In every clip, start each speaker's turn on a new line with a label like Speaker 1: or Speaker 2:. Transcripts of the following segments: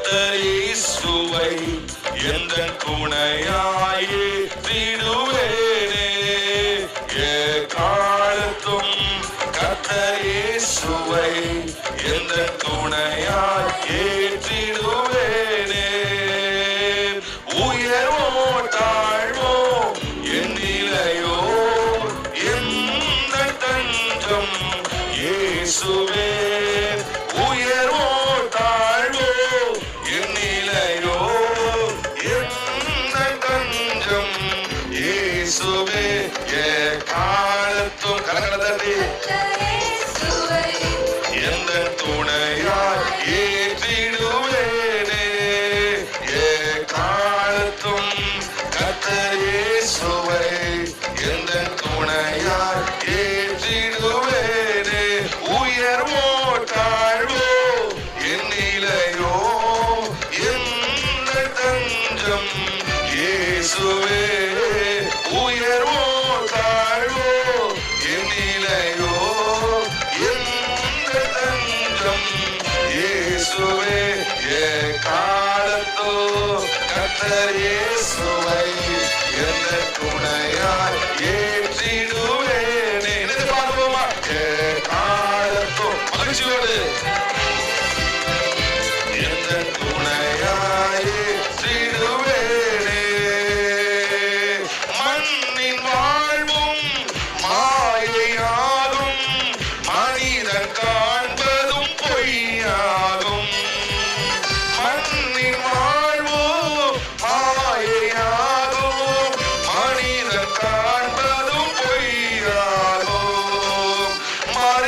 Speaker 1: கொடுத்த இயேசுவை எந்த துணையாயே திடுவேனே ஏ காலத்தும் கத்த இயேசுவை எந்த துணை காதலே எந்த துணையால் ஏற்றிடுவேனே? ஏ காலத்தும் கத்தரே சுவை எந்த துணையால் ஏற்றிடுவேனே? உயர்வோ தாழ்வோ என் நிலையோ எந்த தஞ்சம் கர்த்தரே சுவை எந்த துணையார் ஏ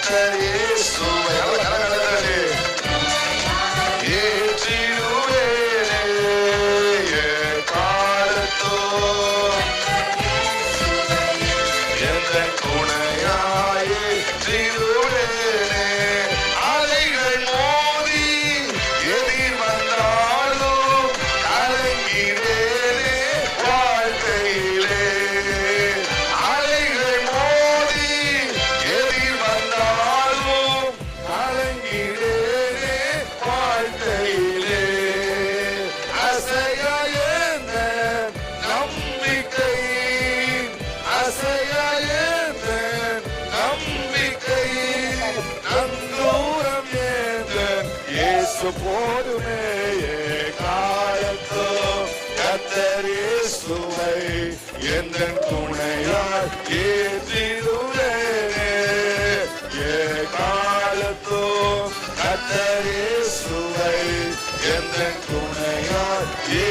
Speaker 1: Te இயேசுவை எந்த துணையால் ஏற்றிடுவே. ஏ காலத்தோ கத்தர் இயேசுவை எந்த துணையால் ஏ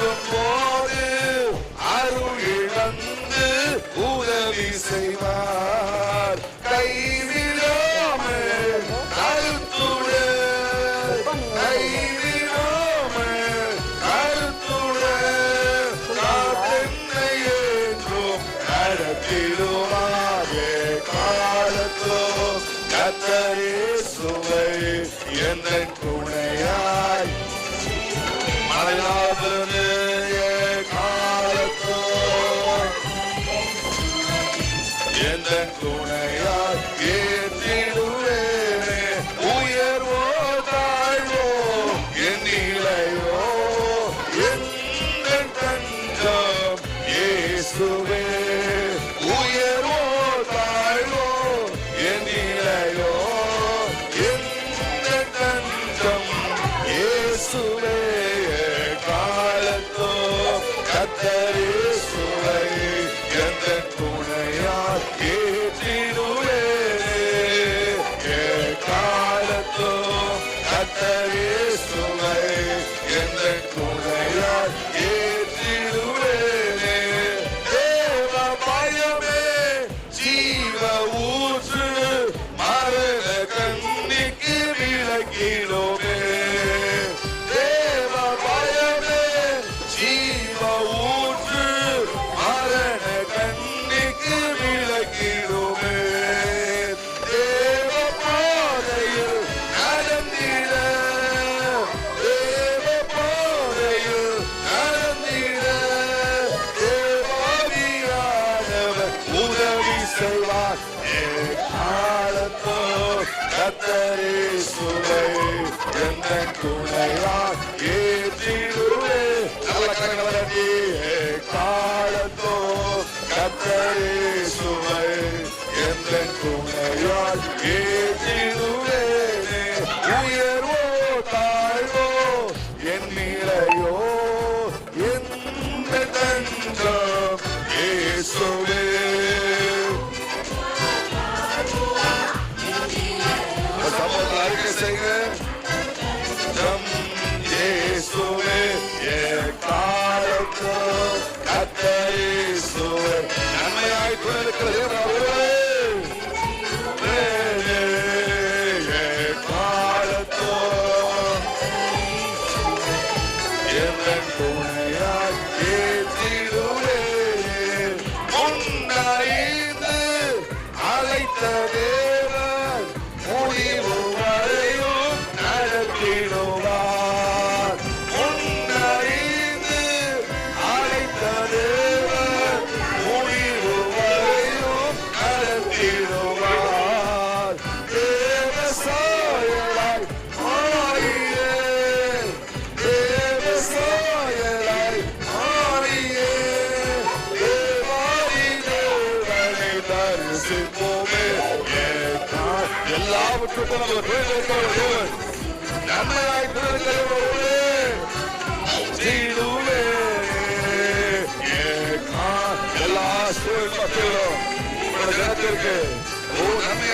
Speaker 1: வாழும் போது அருள் இழந்து உதவி செய்வார். கைவிடாமல் கருத்துடன் கைவிடாமல் கருத்துடன் காத்தென்னை என்றும் நடத்திடுவாரே காலத்தோ. கத்தரே சுவை எந்த துணையாய் எந்த துணையாய் ஏ Cristo, hasta Cristo. துணையார் ஏற்றிடுவே நல்ல கரங்களி காலத்தோ கத்தரே சுவை என்ற துணையார் ஏற்றிடுவே. விட்டுட்டு நம்ம பேசுகிறோம் நம்மளாய் திருக்கிறோம் சீடுவே எல்லா சூழல் மக்களும். உங்களோட ஜனத்திற்கு ஓ நம்மை